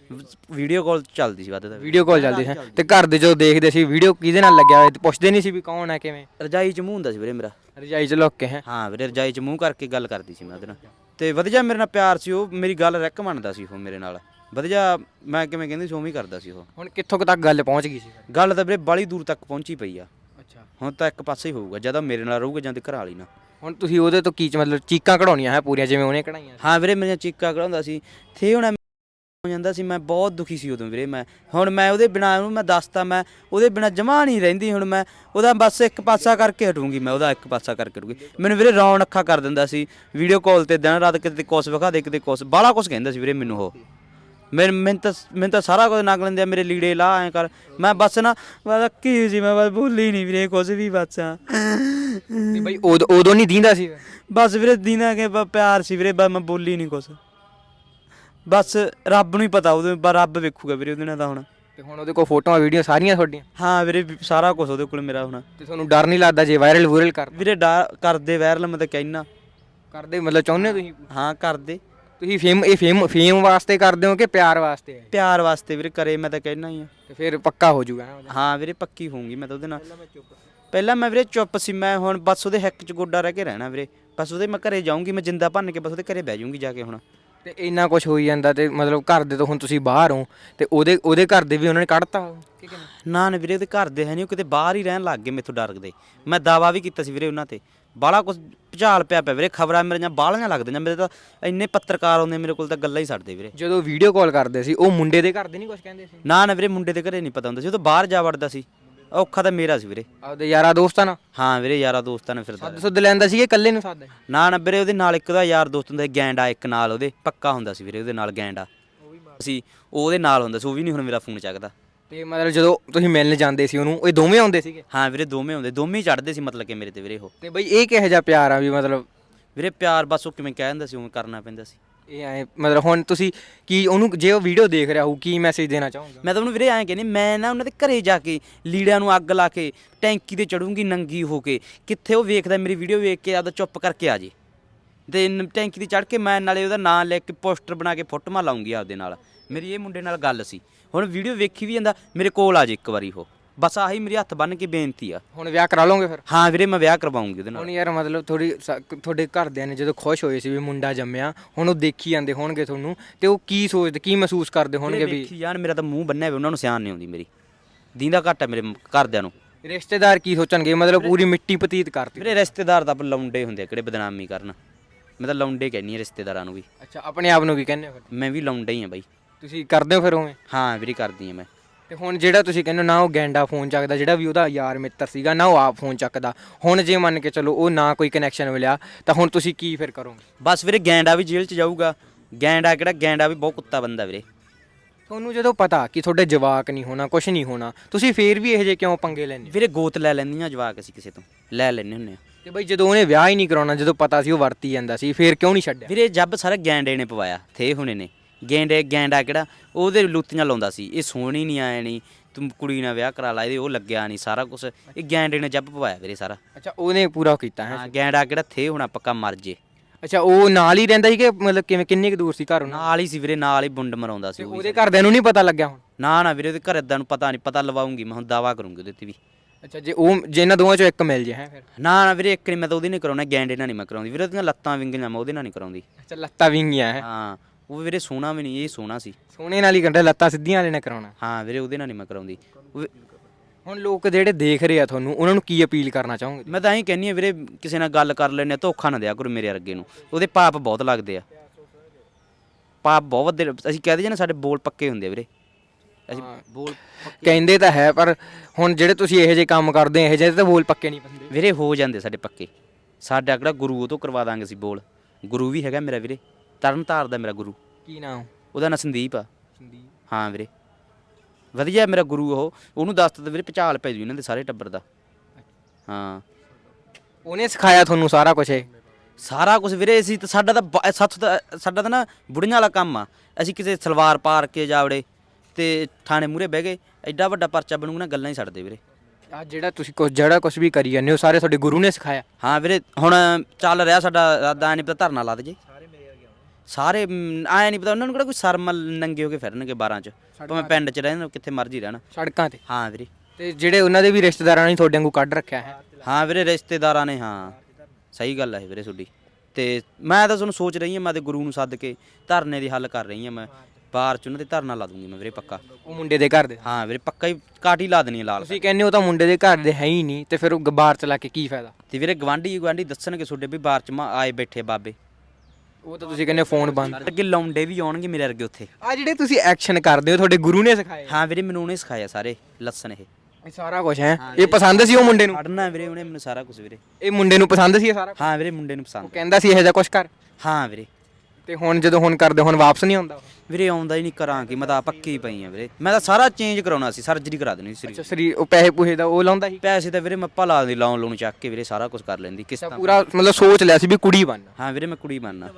ਵੀਡੀਓ ਕਾਲ ਚੱਲਦੀ ਸੀ ਵੱਧ ਦਾ ਵੀਡੀਓ ਕਾਲ ਚੱਲਦੀ ਸੀ ਤੇ ਘਰ ਦੇ ਜਦੋਂ ਦੇਖਦੇ ਸੀ ਵੀਡੀਓ ਕਿਹਦੇ ਨਾਲ ਲੱਗਿਆ ਹੋਇਆ? ਤੇ ਪੁੱਛਦੇ ਨਹੀਂ ਸੀ ਵੀ ਕੌਣ ਹੈ ਕਿਵੇਂ? ਰਜਾਈ 'ਚ ਮੂੰਹ ਹੁੰਦਾ ਸੀ ਵੀਰੇ ਮੇਰਾ। ਰਜਾਈ ਚ ਲੁੱਕ ਕੇ ਹੈ? ਹਾਂ ਵੀਰੇ ਰਜਾਈ 'ਚ ਮੂੰਹ ਕਰਕੇ ਗੱਲ ਕਰਦੀ ਸੀ ਮੈਂ ਉਹਦੇ ਨਾਲ। ਤੇ ਵਧੀਆ ਮੇਰੇ ਨਾਲ ਪਿਆਰ ਸੀ ਉਹ ਮੇਰੀ ਗੱਲ ਰੈਕ ਮੰਨਦਾ ਸੀ ਉਹ ਮੇਰੇ ਨਾਲ। ਵਧੀਆ ਮੈਂ ਕਿਵੇਂ ਕਹਿੰਦੀ ਸੀ ਉਵੇਂ ਹੀ ਕਰਦਾ ਸੀ ਉਹ। ਹੁਣ ਕਿੱਥੋਂ ਕੁ ਤੱਕ ਗੱਲ ਪਹੁੰਚ ਗਈ ਸੀ? ਗੱਲ ਤਾਂ ਵੀਰੇ ਬਾਲੀ ਦੂਰ ਤੱਕ ਪਹੁੰਚੀ ਪਈ ਆ। ਅੱਛਾ। ਹੁਣ ਤਾਂ ਇੱਕ ਪਾਸੇ ਹੀ ਹੋਊਗਾ ਜਦੋਂ ਮੇਰੇ ਨਾਲ ਰਹੂਗਾ ਜਾਂ ਤੇ ਘਰ ਵਾਲੀ ਨਾਲ। ਹੁਣ ਤੁਸੀਂ ਉਹਦੇ ਤੋਂ ਕੀ ਮਤਲਬ ਚੀਕਾਂ ਕਢਾਉਣੀਆਂ ਹੈ ਪੂਰੀਆਂ, ਜਿਵੇਂ ਉਹਨੇ ਕਢਾਈਆਂ ਹਾਂ ਵੀਰੇ, ਮੇਰੀਆਂ ਚੀਕਾਂ ਕਢਾਉਂਦਾ ਸੀ। ਥੇ ਹੁਣ ਹੋ ਜਾਂਦਾ ਸੀ, ਮੈਂ ਬਹੁਤ ਦੁਖੀ ਸੀ ਉਦੋਂ ਵੀਰੇ ਮੈਂ। ਹੁਣ ਮੈਂ ਉਹਦੇ ਬਿਨਾ ਉਹਨੂੰ ਮੈਂ ਦੱਸਤਾ, ਮੈਂ ਉਹਦੇ ਬਿਨਾ ਜਮਾ ਨਹੀਂ ਰਹਿੰਦੀ, ਹੁਣ ਮੈਂ ਉਹਦਾ ਬਸ ਇੱਕ ਪਾਸਾ ਕਰਕੇ ਹਟੂੰਗੀ, ਮੈਂ ਉਹਦਾ ਇੱਕ ਪਾਸਾ ਕਰਕੇ ਹਟੂੰਗੀ। ਮੈਨੂੰ ਵੀਰੇ ਰੌਣ ਅੱਖਾਂ ਕਰ ਦਿੰਦਾ ਸੀ ਵੀਡੀਓ ਕਾਲ ਤੇ ਦਿਨ ਰਾਤ ਕਿਤੇ ਕੁਛ ਵਿਖਾ ਦੇ, ਕਿਤੇ ਕੁਛ, ਬਾਹਲਾ ਕੁਛ ਕਹਿੰਦਾ ਸੀ ਵੀਰੇ ਮੈਨੂੰ ਉਹ। ਮੈਂ ਮੈਨੂੰ ਤਾਂ ਮੈਨੂੰ ਤਾਂ ਸਾਰਾ ਕੁਝ ਨਗ ਲੈਂਦੇ ਆ ਮੇਰੇ ਲੀੜੇ ਲਾ ਐ ਕਰ। ਮੈਂ ਬਸ ਨਾ ਬਸ ਕੀ ਸੀ ਮੈਂ ਬਸ ਭੁੱਲੀ ਨਹੀਂ ਵੀਰੇ ਕੁਝ ਵੀ ਬਸ। ਤੇ ਬਈ ਉਦੋਂ ਉਦੋਂ ਨਹੀਂ ਦੀਂਦਾ ਸੀ? ਬਸ ਵੀਰੇ ਦੀਨਾ ਕੇ ਬ- ਪਿਆਰ ਸੀ ਵੀਰੇ ਬਸ ਮੈਂ ਬੋਲੀ ਨਹੀਂ ਕੁਛ। ਬਸ ਰੱਬ ਨੂੰ ਹੀ ਪਤਾ ਉਹਦੇ ਬਸ ਰੱਬ ਵੇਖੂਗਾ ਵੀਰੇ ਉਹਦੇ ਨਾਲ ਤਾਂ ਹੁਣ। ਤੇ ਹੁਣ ਉਹਦੇ ਕੋਲ ਫੋਟੋਆਂ ਵੀਡੀਓ ਸਾਰੀਆਂ ਤੁਹਾਡੀਆਂ? ਹਾਂ ਵੀਰੇ ਵੀ ਸਾਰਾ ਕੁਝ ਉਹਦੇ ਕੋਲ ਮੇਰਾ ਹੁਣ। ਤੇ ਤੁਹਾਨੂੰ ਡਰ ਨਹੀਂ ਲੱਗਦਾ ਜੇ ਵਾਇਰਲ ਵੂਰਲ ਕਰ ਵੀਰੇ ਡਾ ਕਰਦੇ ਵਾਇਰਲ ਮੈਂ ਤਾਂ ਕਹਿਣਾ ਕਰਦੇ ਮਤਲਬ ਚਾਹੁੰਦੇ ਹੋ ਤੁਸੀਂ? ਹਾਂ ਕਰਦੇ। ਤੁਸੀਂ ਫੇਮ ਇਹ ਫੇਮ ਫੇਮ ਵਾਸਤੇ ਕਰਦੇ ਹੋ ਕਿ ਪਿਆਰ ਵਾਸਤੇ? ਹੈ ਪਿਆਰ ਵਾਸਤੇ ਵੀਰੇ ਕਰੇ ਮੈਂ ਤਾਂ ਕਹਿਣਾ ਹੀ ਆ। ਤੇ ਫਿਰ ਪੱਕਾ ਹੋ ਜਾਊਗਾ ਹਾਂ ਵੀਰੇ ਪੱਕੀ ਹੋਊਗੀ ਮੈਂ ਤਾਂ ਉਹਦੇ ਨਾਲ। ਪਹਿਲਾਂ ਮੈਂ ਵੀਰੇ ਚੁੱਪ ਸੀ ਮੈਂ ਹੁਣ ਬਸ ਉਹਦੇ ਹੱਕ 'ਚ ਗੋਡਾ ਰਹਿ ਕੇ ਰਹਿਣਾ ਵੀਰੇ। ਬਸ ਉਹਦੇ ਮੈਂ ਘਰੇ ਜਾਊਂਗੀ ਮੈਂ ਜਿੰਦਾ ਭੰਨ ਕੇ ਬਸ ਉਹਦੇ ਘਰੇ ਬਹਿ ਜਾਊਂਗੀ ਜਾ ਕੇ ਹੁਣ। ਤੇ ਇੰਨਾ ਕੁਝ ਹੋਈ ਜਾਂਦਾ ਤੇ ਮਤਲਬ ਘਰ ਦੇ ਤੋਂ ਹੁਣ ਤੁਸੀਂ ਬਾਹਰ ਹੋ ਤੇ ਉਹਦੇ ਉਹਦੇ ਘਰ ਦੇ ਵੀ ਉਹਨਾਂ ਨੇ ਕੱਢਤਾ ਕਿ ਕਿਵੇਂ ਨਾ? ਨਾ ਵੀਰੇ ਉਹਦੇ ਘਰ ਦੇ ਹੈ ਨਹੀਂ ਉਹ ਕਿਤੇ ਬਾਹਰ ਹੀ ਰਹਿਣ ਲੱਗ ਗਏ ਮੈਥੋਂ ਡਰਦੇ ਮੈਂ ਦਾਵਾ ਵੀ ਕੀਤਾ ਸੀ ਵੀਰੇ ਉਹਨਾਂ ਤੇ। ਬਾਹਲਾ ਕੁਝ ਭੁਚਾਲ ਪਿਆ ਪਿਆ ਵੀਰੇ ਖਬਰਾਂ ਮੇਰੀਆਂ ਬਾਹਲੀਆਂ ਲੱਗਦੀਆਂ ਮੇਰੇ ਤਾਂ ਇੰਨੇ ਪੱਤਰਕਾਰ ਆਉਂਦੇ ਮੇਰੇ ਕੋਲ ਤਾਂ ਗੱਲਾਂ ਹੀ ਛੱਡਦੇ ਵੀਰੇ। ਜਦੋਂ ਵੀਡੀਓ ਕਾਲ ਕਰਦੇ ਸੀ ਉਹ ਮੁੰਡੇ ਦੇ ਘਰ ਦੇ ਨਹੀਂ ਕੁਝ ਕਹਿੰਦੇ ਸੀ? ਨਾ ਨਾ ਵੀਰੇ ਮੁੰਡੇ ਦੇ ਘਰੇ ਨਹੀਂ ਪਤਾ ਹੁੰਦਾ ਸੀ ਉਹ ਤਾਂ ਬਾਹਰ ਜਾ ਵੜਦਾ ਸੀ। ਔਖਾ ਤਾਂ ਮੇਰਾ ਸੀ ਵੀਰੇ। ਆਪਦੇ ਯਾਰਾਂ ਦੋਸਤਾਂ ਨਾਲ? ਹਾਂ ਵੀਰੇ ਯਾਰਾ ਦੋਸਤਾਂ ਨੇ ਫਿਰਦਾ ਸੱਦ ਸੁੱਦ ਲੈਂਦਾ ਸੀ ਕਿ ਇਕੱਲੇ ਨੂੰ ਸੱਦ? ਨਾ ਨਾ ਵੀਰੇ ਉਹਦੇ ਨਾਲ ਇੱਕ ਦਾ ਯਾਰ ਦੋਸਤ ਹੁੰਦਾ ਸੀ, ਗੈਂਡਾ ਇੱਕ ਨਾਲ ਉਹਦੇ ਪੱਕਾ ਹੁੰਦਾ ਸੀ ਵੀਰੇ ਉਹਦੇ ਨਾਲ ਗੈਂਡਾ। ਸੀ ਉਹਦੇ ਨਾਲ ਹੁੰਦਾ ਸੀ ਉਹ ਵੀ ਨਹੀਂ ਹੁਣ ਮੇਰਾ ਫੋਨ ਚੱਕਦਾ। ਤੇ ਮਤਲਬ ਜਦੋਂ ਤੁਸੀਂ ਮਿਲਣ ਜਾਂਦੇ ਸੀ ਉਹਨੂੰ ਇਹ ਦੋਵੇਂ ਆਉਂਦੇ ਸੀਗੇ? ਹਾਂ ਵੀਰੇ ਦੋਵੇਂ ਹੁੰਦੇ ਦੋਵੇਂ ਚੜਦੇ ਸੀ ਮਤਲਬ ਕਿ ਮੇਰੇ ਤੇ ਵੀਰੇ ਉਹ। ਤੇ ਬਈ ਇਹ ਕਿਹੋ ਜਿਹਾ ਪਿਆਰ ਆ ਵੀ ਮਤਲਬ ਵੀਰੇ ਪਿਆਰ ਬਸ ਉਹ ਕਿਵੇਂ ਕਹਿ ਦਿੰਦਾ ਸੀ ਉਵੇਂ ਕਰਨਾ ਪੈਂਦਾ ਸੀ। ਇਹ ਐ ਮਤਲਬ ਹੁਣ ਤੁਸੀਂ ਕੀ ਉਹਨੂੰ ਜੇ ਉਹ ਵੀਡੀਓ ਦੇਖ ਰਿਹਾ ਹੋ ਕੀ ਮੈਸੇਜ ਦੇਣਾ ਚਾਹੋਗੇ? ਮੈਂ ਤਾਂ ਉਹਨੂੰ ਵੀਰੇ ਐਂ ਕਹਿੰਦੀ ਮੈਂ ਨਾ ਉਹਨਾਂ ਦੇ ਘਰੇ ਜਾ ਕੇ ਲੀੜਿਆਂ ਨੂੰ ਅੱਗ ਲਾ ਕੇ ਟੈਂਕੀ ਤੇ ਚੜੂੰਗੀ ਨੰਗੀ ਹੋ ਕੇ ਕਿੱਥੇ ਉਹ ਵੇਖਦਾ ਮੇਰੀ ਵੀਡੀਓ ਵੇਖ ਕੇ ਆਦਾ ਚੁੱਪ ਕਰਕੇ ਆ ਜੇ। ਤੇ ਨ- ਟੈਂਕੀ ਤੇ ਚੜ ਕੇ ਮੈਂ ਨਾਲੇ ਉਹਦਾ ਨਾਂ ਲੈ ਕੇ ਪੋਸਟਰ ਬਣਾ ਕੇ ਫੋਟੋਆਂ ਲਾਉਂਗੀ ਆਪਦੇ ਨਾਲ। ਮੇਰੀ ਇਹ ਮੁੰਡੇ ਨਾਲ ਗੱਲ ਸੀ। ਹੁਣ ਵੀਡੀਓ ਵੇਖੀ ਵੀ ਜਾਂਦਾ ਮੇਰੇ ਕੋਲ ਆ ਜੇ ਇੱਕ ਵਾਰੀ ਉਹ। ਬਸ ਆਹੀ ਮੇਰੇ ਹੱਥ ਬੰਨ ਕੇ ਬੇਨਤੀ ਆ। ਹੁਣ ਵਿਆਹ ਕਰਾ ਲਓਗੇ ਫਿਰ? ਹਾਂ ਵੀਰੇ ਮੈਂ ਵਿਆਹ ਕਰਵਾਉਂਗੀ ਉਹਦੇ ਨਾਲ। ਹੁਣ ਯਾਰ ਮਤਲਬ ਥੋੜੀ ਤੁਹਾਡੇ ਘਰਦਿਆਂ ਨੇ ਜਦੋਂ ਖੁਸ਼ ਹੋਏ ਸੀ ਵੀ ਮੁੰਡਾ ਜੰਮਿਆ ਹੁਣ ਉਹ ਦੇਖੀ ਜਾਂਦੇ ਹੋਣਗੇ ਤੁਹਾਨੂੰ ਤੇ ਉਹ ਕੀ ਸੋਚਦੇ ਕੀ ਮਹਿਸੂਸ ਕਰਦੇ ਹੋਣਗੇ ਵੀਰੇ ਵੀ ਵੇਖੀ ਜਾਣ ਮੇਰਾ ਤਾਂ ਮੂੰਹ ਬੰਨਿਆ ਹੋਇਆ ਉਹਨਾਂ ਨੂੰ ਸਿਆਣ ਨਹੀਂ ਆਉਂਦੀ ਮੇਰੀ। ਦੀਂਦਾ ਘੱਟ ਹੈ ਮੇਰੇ ਮ- ਘਰਦਿਆਂ ਨੂੰ। ਰਿਸ਼ਤੇਦਾਰ ਕੀ ਸੋਚਣਗੇ? ਮਤਲਬ ਪੂਰੀ ਮਿੱਟੀ ਪਤੀਤ ਕਰਤੀ। ਵੀਰੇ ਰਿਸ਼ਤੇਦਾਰ ਤਾਂ ਲੌਂਡੇ ਹੁੰਦੇ ਆ ਕਿਹੜੇ ਬਦਨਾਮੀ ਕਰਨ। ਮੈਂ ਤਾਂ ਲੌਂਡੇ ਕਹਿੰਨੀ ਆ ਰਿਸ਼ਤੇਦਾਰਾਂ ਨੂੰ ਵੀ। ਅੱਛਾ ਆਪਣੇ ਆਪ ਨੂੰ ਕੀ ਕਹਿੰਦੇ ਹੋ ਫਿਰ? ਮੈਂ ਵੀ ਲੌਂਡਾ ਹੀ ਆ ਬਾਈ। ਤੁਸੀਂ ਕਰਦੇ ਹੋ ਫਿਰ ਉਵੇਂ? ਹਾਂ ਵੀਰੇ ਕਰਦੀ ਆ ਮੈਂ। ਤੇ ਹੁਣ ਜਿਹੜਾ ਤੁਸੀਂ ਕਹਿੰਦੇ ਹੋ ਨਾ ਉਹ ਗੈਂਡਾ ਫੋਨ ਚੱਕਦਾ ਜਿਹੜਾ ਵੀ ਉਹਦਾ ਯਾਰ ਮਿੱਤਰ ਸੀਗਾ ਨਾ ਉਹ ਆਪ ਫੋਨ ਚੱਕਦਾ। ਹੁਣ ਜੇ ਮੰਨ ਕੇ ਚਲੋ ਉਹ ਨਾ ਕੋਈ ਕਨੈਕਸ਼ਨ ਮਿਲਿਆ ਤਾਂ ਹੁਣ ਤੁਸੀਂ ਕੀ ਫਿਰ ਕਰੋਗੇ? ਬਸ ਵੀਰੇ ਗੈਂਡਾ ਵੀ ਜੇਲ੍ਹ 'ਚ ਜਾਊਗਾ। ਗੈਂਡਾ ਕਿਹੜਾ? ਗੈਂਡਾ ਵੀ ਬਹੁਤ ਕੁੱਤਾ ਬੰਦਾ ਵੀਰੇ। ਤੁਹਾਨੂੰ ਜਦੋਂ ਪਤਾ ਕਿ ਤੁਹਾਡੇ ਜਵਾਕ ਨਹੀਂ ਹੋਣਾ ਕੁਝ ਨਹੀਂ ਹੋਣਾ ਤੁਸੀਂ ਫੇਰ ਵੀ ਇਹੋ ਜਿਹੇ ਕਿਉਂ ਪੰਗੇ ਲੈਂਦੇ ਹੋ? ਵੀਰੇ ਗੋਤ ਲੈ ਲੈਂਦੀਆਂ ਜਵਾਕ ਅਸੀਂ ਕਿਸੇ ਤੋਂ। ਲੈ ਲੈਨੇ ਹੁੰਨੇ ਆ। ਤੇ ਬਈ ਜਦੋਂ ਉਹਨੇ ਵਿਆਹ ਹੀ ਨਹੀਂ ਕਰਾਉਣਾ ਜਦੋਂ ਪਤਾ ਸੀ ਉਹ ਵਰਤੀ ਜਾਂਦਾ ਸੀ ਫੇਰ ਕਿਉਂ ਨਹੀਂ ਛੱਡਿਆ? ਵੀਰੇ ਜੱਬ ਸਾਰਾ ਗੈਂਡੇ ਨੇ ਪਵਾਇਆ ਥੇ ਹੁਣੇ ਨੇ। ਗੈਂਡੇ ਗੈਂਡਾ ਕਿਹੜਾ? ਉਹਦੇ ਲੁੱਤੀਆਂ ਲਾਉਂਦਾ ਸੀ ਇਹ ਸੋਹਣੀ ਨਹੀਂ ਆਇਆ ਨਹੀਂ ਤੂੰ ਕੁੜੀ ਨਾਲ ਵਿਆਹ ਕਰਾ ਲਾ ਇਹਦੇ ਉਹ ਲੱਗਿਆ ਨਹੀਂ ਸਾਰਾ ਕੁਝ ਇਹ ਗੈਂਡੇ ਨੇ ਜੱਬ ਪਵਾਇਆ ਵੀਰੇ ਸਾਰਾ। ਅੱਛਾ ਉਹਨੇ ਪੂਰਾ ਕੀਤਾ ਹੈ? ਹਾਂ ਗੈਂਡਾ ਕਿਹੜਾ ਥੇ ਹੋਣਾ ਪੱਕਾ ਮਰ ਜੇ। ਅੱਛਾ ਉਹ ਨਾਲ ਹੀ ਰਹਿੰਦਾ ਸੀ ਕਿ ਮਤਲਬ ਕਿਵੇਂ ਕਿੰਨੀ ਕੁ ਦੂਰ ਸੀ ਘਰ ਉਹਨਾਂ ਨਾਲ ਹੀ ਸੀ ਵੀਰੇ ਨਾਲ ਹੀ ਬੁੰਡ ਮਰਾਉਂਦਾ ਸੀ ਉਹ ਵੀ ਉਹਦੇ ਘਰਦਿਆਂ ਨੂੰ ਨਹੀਂ ਪਤਾ ਲੱਗਿਆ ਹੁਣ? ਨਾ ਨਾ ਵੀਰੇ ਉਹਦੇ ਘਰ ਏਦਾਂ ਨੂੰ ਪਤਾ ਨਹੀਂ ਪਤਾ ਲਵਾਉਂਗੀ ਮੈਂ ਹੁਣ ਦਾਵਾ ਕਰੂੰਗੀ ਉਹਦੇ ਤੇ ਵੀ। ਅੱਛਾ ਜੇ ਉਹ ਜੇ ਇਹਨਾਂ ਦੋਵਾਂ ਚੋਂ ਇੱਕ ਮਿਲ ਜੇ ਹੈ ਫਿਰ? ਨਾ ਨਾ ਵੀਰੇ ਇੱਕ ਨਹੀਂ ਮੈਂ ਤਾਂ ਉਹਦੀ ਨਹੀਂ ਕਰਾਉਣਾ ਗੈਂਡੇ ਨਾਲ ਨਹੀਂ ਮੈਂ ਕਰਾਉਂਦੀ। ਵੀਰੇ ਉਹਦੀਆਂ ਲੱਤਾਂ ਵਿੰਗੀਆਂ ਮੈਂ ਉਹਦੇ ਨਾਲ ਨਹੀਂ ਕਰਾਉਂਦੀ। ਅੱਛਾ ਲੱਤਾਂ ਵਿੰਗੀਆਂ ਹੈ? ਹਾਂ ਉਹ ਵੀਰੇ ਸੋਹਣਾ ਵੀ ਨਹੀਂ ਇਹ ਸੋਹਣਾ ਸੀ। ਸੋਹਣੇ ਨਾਲ ਹੀ ਕੰਡਾ ਲੱਤਾਂ ਸਿੱਧੀਆਂ ਵਾਲੇ ਨੇ ਕਰਾਉਣਾ। ਹਾਂ ਵੀਰੇ ਉਹਦੇ ਨਾਲ ਨਹੀਂ ਮੈਂ ਕਰਾਉਂਦੀ। ਉਹ ਵੀ- ਹੁਣ ਲੋਕ ਜਿਹੜੇ ਦੇਖ ਰਹੇ ਆ ਤੁਹਾਨੂੰ ਉਹਨਾਂ ਨੂੰ ਕੀ ਅਪੀਲ ਕਰਨਾ ਚਾਹੋਗੇ? ਮੈਂ ਤਾਂ ਐਂ ਕਹਿੰਨੀ ਆ ਵੀਰੇ ਕਿਸੇ ਨਾਲ ਗੱਲ ਕਰ ਲੈਣੇ ਧੋਖਾ ਨਾ ਦਿਆ ਕਰੋ ਮੇਰੇ ਅੱਗੇ ਨੂੰ। ਉਹਦੇ ਪਾਪ ਬਹੁਤ ਲੱਗਦੇ ਆ। ਪਾਪ ਬਹੁਤ ਵੱਡੇ ਅਸੀਂ ਕਹਦੇ ਜੇ ਨਾ ਸਾਡੇ ਬੋਲ ਪੱਕੇ ਹੁੰਦੇ ਆ ਵੀਰੇ। ਅਸੀਂ ਬੋਲ ਕਹਿੰਦੇ ਤਾਂ ਹੈ ਪਰ ਹੁਣ ਜਿਹੜੇ ਤੁਸੀਂ ਇਹੋ ਜਿਹੇ ਕੰਮ ਕਰਦੇ ਇਹੋ ਜਿਹੇ ਤਾਂ ਬੋਲ ਪੱਕੇ ਨਹੀਂ ਬੰਦੇ ਵੀਰੇ ਹੋ ਜਾਂਦੇ ਸਾਡੇ ਪੱਕੇ। ਸਾਡਾ ਕਿਹੜਾ ਗੁਰੂ ਉਹ ਤੋਂ ਕਰਵਾ ਦਾਂਗੇ ਅਸੀਂ ਬੋਲ। ਗੁਰੂ ਵੀ ਹੈਗਾ ਮੇਰਾ ਵੀਰੇ। ਤਰਨ ਤਾਰ ਦਾ ਮੇਰਾ ਗੁਰੂ। ਕੀ ਨਾਮ? ਉਹਦਾ ਨਾਂ ਸੰਦੀਪ ਆ। ਸੰਦੀਪ। ਹਾਂ ਵੀਰੇ। ਵਧੀਆ ਮੇਰਾ ਗੁਰੂ ਉਹ। ਉਹਨੂੰ ਦੱਸ ਤਾ ਵੀਰੇ ਪਚਾਲ ਪੈ ਜੂ ਇਹਨਾਂ ਦੇ ਸਾਰੇ ਟੱਬਰ ਦਾ। ਹਾਂ। ਉਹਨੇ ਸਿਖਾਇਆ ਤੁਹਾਨੂੰ ਸਾਰਾ ਕੁਝ ਇਹ? ਸਾਰਾ ਕੁਝ ਵੀਰੇ ਅਸੀਂ ਤਾਂ ਸਾਡਾ ਤਾਂ ਬ- ਸਾਥ ਤਾਂ ਸਾਡਾ ਤਾਂ ਨਾ ਬੁੜੀਆਂ ਵਾਲਾ ਕੰਮ ਆ। ਅਸੀਂ ਕਿਸੇ ਸਲਵਾਰ ਪਾਰ ਕੇ ਜਾਵੜੇ ਤੇ ਥਾਣੇ ਮੂਰੇ ਬਹਿ ਗਏ ਐਡਾ ਵੱਡਾ ਪਰਚਾ ਬਣੂਗਾ ਨਾ ਗੱਲਾਂ ਹੀ ਛੱਡਦੇ ਵੀਰੇ। ਆ ਜਿਹੜਾ ਤੁਸੀਂ ਕੁਝ ਜਿਹੜਾ ਕੁਝ ਵੀ ਕਰੀ ਜਾਂਦੇ ਹੋ ਸਾਰੇ ਤੁਹਾਡੇ ਗੁਰੂ ਨੇ ਸਿਖਾਇਆ। ਹਾਂ ਵੀਰੇ ਹੁਣ ਚੱਲ ਰਿਹਾ ਸਾਡਾ ਇਰਾਦਾ ਨਹੀਂ ਪਤਾ ਧਰਨਾ ਲਾ ਦੇ ਜੀ ਸਾਰੇ ਆਏ ਨਹੀਂ ਪਤਾ ਉਹਨਾਂ ਨੂੰ ਕਿਹੜਾ ਕੋਈ ਸ਼ਰਮ ਨੰਗੇ ਹੋ ਕੇ ਫਿਰਨਗੇ 12 ਚ। ਭਾਵੇਂ ਪਿੰਡ ਚ ਰਹਿਣ ਕਿੱਥੇ ਮਰਜ਼ੀ ਰਹਿਣ। ਸੜਕਾਂ ਤੇ। ਹਾਂ ਵੀਰੇ। ਤੇ ਜਿਹੜੇ ਉਹਨਾਂ ਦੇ ਵੀ ਰਿਸ਼ਤੇਦਾਰਾਂ ਨੇ ਤੁਹਾਡੇ ਵਾਂਗੂ ਕੱਢ ਰੱਖਿਆ ਹੈ। ਹਾਂ ਵੀਰੇ ਰਿਸ਼ਤੇਦਾਰਾਂ ਨੇ ਹਾਂ। ਸਹੀ ਗੱਲ ਹੈ ਵੀਰੇ ਤੁਹਾਡੀ। ਤੇ ਮੈਂ ਤਾਂ ਤੁਹਾਨੂੰ ਸੋਚ ਰਹੀ ਹਾਂ ਮੈਂ ਤੇ ਗੁਰੂ ਨੂੰ ਸੱਦ ਕੇ ਧਰਨੇ ਦੀ ਹੱਲ ਕਰ ਰਹੀ ਹਾਂ ਮੈਂ। ਬਾਹਰ ਚ ਉਹਨਾਂ ਦੇ ਧਰਨਾ ਲਾ ਦੂੰਗੀ ਮੈਂ ਵੀਰੇ ਪੱਕਾ। ਉਹ ਮੁੰਡੇ ਦੇ ਘਰ ਦੇ? ਹਾਂ ਵੀਰੇ ਪੱਕਾ ਹੀ ਕਾਟੀ ਲਾ ਦੇਣੀ ਹੈ ਲਾਲ ਤੁਸੀਂ ਕਹਿੰਦੇ ਹੋ ਤਾਂ ਮੁੰਡੇ ਦੇ ਘਰ ਦੇ ਹੈ ਹੀ ਨਹੀਂ ਤੇ ਫਿਰ ਉਹ ਬਾਹਰ ਚਲਾ ਕੇ ਕੀ ਫਾਇਦਾ? ਤੇ ਵੀਰੇ ਗਵਾਂਢੀ ਗਵਾਂਢੀ ਦੱਸਣਗੇ ਤੁਹਾਡੇ ਵੀ ਬਾਹਰ ਚ ਮਾ ਆਏ ਬੈਠੇ ਬਾਬੇ। ਉਹ ਤਾਂ ਤੁਸੀਂ ਕਹਿੰਦੇ ਫੋਨ ਬੰਦ। ਅੱਗੇ ਲੌਂਡੇ ਵੀ ਆਉਣਗੇ ਮੇਰੇ ਅਰਗੇ ਉੱਥੇ। ਆ ਜਿਹੜੇ ਤੁਸੀਂ ਐਕਸ਼ਨ ਕਰਦੇ ਹੋ ਤੁਹਾਡੇ ਗੁਰੂ ਨੇ ਸਿਖਾਏ ਹਾਂ ਵੀਰੇ ਮੈਨੂੰ ਉਹਨੇ ਸਿਖਾਇਆ ਸਾਰੇ ਲੱਸਣ ਇਹ। ਇਹ ਸਾਰਾ ਕੁਝ ਹੈ? ਇਹ ਪਸੰਦ ਸੀ ਉਹ ਮੁੰਡੇ ਨੂੰ? ਪੜਨਾ ਵੀਰੇ ਉਹਨੇ ਮੈਨੂੰ ਸਾਰਾ ਕੁਝ ਵੀਰੇ। ਇਹ ਮੁੰਡੇ ਨੂੰ ਪਸੰਦ ਸੀ ਇਹ ਸਾਰਾ ਹਾਂ ਵੀਰੇ ਮੁੰਡੇ ਨੂੰ ਉਹ ਪਸੰਦ ਕਹਿੰਦਾ ਸੀ ਇਹੋ ਜਿਹਾ ਕੁਝ ਕਰ। ਹਾਂ ਵੀਰੇ। ਤੇ ਹੁਣ ਜਦੋਂ ਹੁਣ ਕਰਦੇ ਹੁਣ ਵਾਪਸ ਨਹੀਂ ਆਉਂਦਾ ਉਹ? ਵੀਰੇ ਆਉਂਦਾ ਹੀ ਨਹੀਂ ਕਰਾਂ ਕਿ? ਮੈਂ ਤਾਂ ਪੱਕੀ ਪਈ ਆ ਵੀਰੇ। ਮੈਂ ਤਾਂ ਸਾਰਾ ਚੇਂਜ ਕਰਾਉਣਾ ਸੀ ਸਰਜਰੀ ਕਰਾ ਦੇਣੀ ਸੀ ਅੱਛਾ ਸਰੀਰ ਉਹ ਪੈਸੇ ਪੂਹੇ ਦਾ ਉਹ ਲਾਉਂਦਾ ਸੀ? ਪੈਸੇ ਤਾਂ ਵੀਰੇ ਮੈਂ ਭਲਾ ਦੀ ਲਾਉਣ ਲੋਨ ਚੱਕ ਕੇ ਵੀਰੇ ਸਾਰਾ ਕੁਝ ਕਰ ਲੈਂਦੀ ਅੱਛਾ ਕਿਸ਼ਤਾਂ ਪੂਰਾ ਮਤਲਬ ਸੋਚ ਲਿਆ ਸੀ ਵੀ ਕੁੜੀ ਬਣਨਾ ਹਾਂ ਵੀਰੇ ਮੈਂ ਕੁੜੀ ਬਣਨਾ।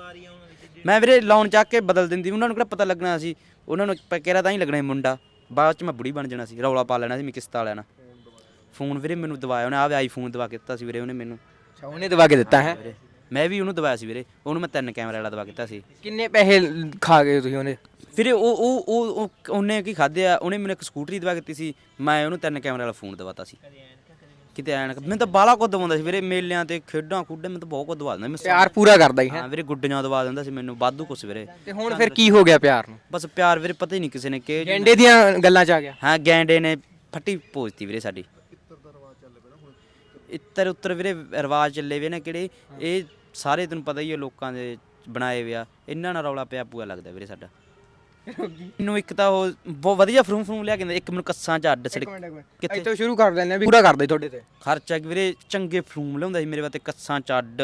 ਮੈਂ ਵੀਰੇ ਲਾਉਣ ਚੱਕ ਕੇ ਬਦਲ ਦਿੰਦੀ ਉਹਨਾਂ ਨੂੰ ਕਿਹੜਾ ਪਤਾ ਲੱਗਣਾ ਸੀ? ਉਹਨਾਂ ਨੂੰ ਪ- ਕਿਹੜਾ ਤਾਂ ਹੀ ਲੱਗਣਾ ਸੀ ਮੁੰਡਾ। ਬਾਅਦ ਚ ਮੈਂ ਬੁੜੀ ਬਣ ਜਾਣਾ ਸੀ ਰੌਲਾ ਪਾ ਲੈਣਾ ਸੀ ਮੈਂ ਕਿਸ਼ਤ ਵਾਲਿਆਂ ਨਾਲ ਫੋਨ ਵੀਰੇ ਮੈਨੂੰ ਦਵਾਇਆ ਉਹਨੇ ਆਹ ਆਈਫੋਨ ਦਵਾ ਕੇ ਦਿੱਤਾ ਸੀ ਵੀਰੇ ਉਹਨੇ ਮੈਨੂੰ। ਅੱਛਾ ਉਹਨੇ ਦਵਾ ਕੇ ਦਿੱਤਾ ਹੈ? ਵੀਰੇ। ਮੈਂ ਵੀ ਉਹਨੂੰ ਦਵਾਇਆ ਸੀ ਵੀਰੇ ਉਹਨੂੰ ਮੈਂ ਤਿੰਨ ਕੈਮਰੇ ਵਾਲਾ ਦਵਾ ਕੇ ਦਿੱਤਾ ਸੀ। ਕਿੰਨੇ ਪੈਸੇ ਖਾ ਗਏ ਤੁਸੀਂ ਉਹਨੇ? ਫਿਰ ਉਹ ਉਹ ਉਹ ਉਹ- ਉਹਨੇ ਕੀ ਖਾਦੇ ਆ ਉਹਨੇ ਮੈਨੂੰ ਇੱਕ ਸਕੂਟਰੀ ਦਵਾ ਕੇ ਦਿੱਤੀ ਸੀ ਮੈਂ ਉਹਨੂੰ ਤਿੰਨ ਕੈਮਰੇ ਵਾਲਾ ਫੋਨ ਦਵਾਤਾ ਸੀ। ਕਿਤੇ ਐਨ ਮੈਨੂੰ ਤਾਂ ਬਾਲਾ ਕੁਝ ਦਵਾਉਂਦਾ ਸੀ ਵੀਰੇ ਮੇਲਿਆਂ ਤੇ ਖੇਡਾਂ ਖੁੱਡੇ ਮੈਨੂੰ ਤਾਂ ਬਹੁਤ ਕੁਝ ਦਵਾ ਦਿੰਦਾ ਮੈਂ ਪਿਆਰ ਪੂਰਾ ਕਰਦਾ ਹੀ ਹੈ? ਹਾਂ ਵੀਰੇ ਗੁੱਡੀਆਂ ਦਵਾ ਦਿੰਦਾ ਸੀ ਮੈਨੂੰ ਵਾਧੂ ਕੁਛ ਵੀਰੇ। ਤੇ ਹੁਣ ਫਿਰ ਕੀ ਹੋ ਗਿਆ ਪਿਆਰ ਨੂੰ? ਬਸ ਪਿਆਰ ਵੀਰੇ ਪਤਾ ਹੀ ਨਹੀਂ ਕਿਸੇ ਨੇ ਕਿ ਗੈਂਡੇ ਦੀਆਂ ਗੱਲਾਂ ਚ ਆ ਗਿਆ? ਹਾਂ ਗੈਂਡੇ ਨੇ ਫੱਟੀ ਪੋਜਤੀ ਵੀਰੇ ਸਾਡੀ। ਇੱਤਰ ਉੱਤਰ ਵੀਰੇ ਰਿਵਾਜ ਚੱਲੇ ਵੇ ਨੇ ਕਿਹੜੇ? ਇਹ ਸਾਰੇ ਤੈਨੂੰ ਪਤਾ ਹੀ ਹੈ ਲੋਕਾਂ ਦੇ ਬਣਾਏ ਵੇ ਆ ਇਹਨਾਂ ਨਾਲ ਰੌਲਾ ਪਿਆ ਪੂਆ ਲੱਗਦਾ ਵੀਰੇ ਸਾਡਾ। ਮੈਨੂੰ ਇੱਕ ਤਾਂ ਉਹ ਬਹੁਤ ਵਧੀਆ ਫਰੂਮ ਫਰੂਮ ਲਿਆ ਕੇ ਦਿੰਦਾ, ਇੱਕ ਮੈਨੂੰ ਕੱਸਾਂ ਚ ਅੱਡ ਸੜਕ ਕਿੱਥੇ? ਇੱਥੋਂ ਸ਼ੁਰੂ ਕਰ ਲੈਂਦੇ ਆ ਵੀ ਪੂਰਾ ਕਰਦੇ ਤੁਹਾਡੇ ਤੇ। ਖਰਚਾ ਕਿ ਵੀਰੇ ਚੰਗੇ ਫਰੂਮ ਲਿਆਉਂਦਾ ਸੀ ਮੇਰੇ ਵਾਸਤੇ ਕੱਸਾਂ ਚ ਅੱਡ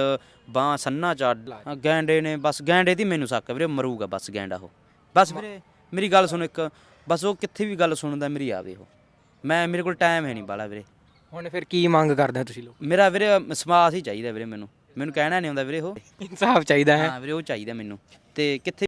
ਬਾਹ ਸੰਨਾ ਚ ਅੱਡ। ਹਾਂ, ਗੈਂਡੇ ਨੇ ਬਸ ਗੈਂਡੇ ਦੀ ਮੈਨੂੰ ਸੱਕ ਆ ਵੀਰੇ ਮਰੂਗਾ ਬਸ ਗੈਂਡਾ ਉਹ। ਬਸ ਵੀਰੇ ਮੇਰੀ ਗੱਲ ਸੁਣ ਇੱਕ ਬਸ ਉਹ ਕਿੱਥੇ ਵੀ ਗੱਲ ਸੁਣਦਾ ਮੇਰੀ ਆਵੇ ਉਹ। ਮੈਂ ਮੇਰੇ ਕੋਲ ਟਾਈਮ ਹੈ ਨਹੀਂ ਬਾਲਾ ਵੀਰੇ। ਹੁਣ ਫਿਰ ਕੀ ਮੰਗ ਕਰਦੇ ਤੁਸੀਂ ਲੋਕ? ਮੇਰਾ ਵੀਰੇ ਸਮਾਸ ਹੀ ਚਾਹੀਦਾ ਵੀਰੇ ਮੈਨੂੰ। ਮੈਨੂੰ ਕਹਿਣਾ ਨਹੀਂ ਆਉਂਦਾ ਵੀਰੇ ਉਹ। ਇਨਸਾਫ ਚਾਹੀਦਾ ਹੈ। ਹਾਂ ਵੀਰੇ ਉਹ ਚਾਹੀਦਾ ਮੈਨੂੰ। ਤੇ ਕਿੱਥੇ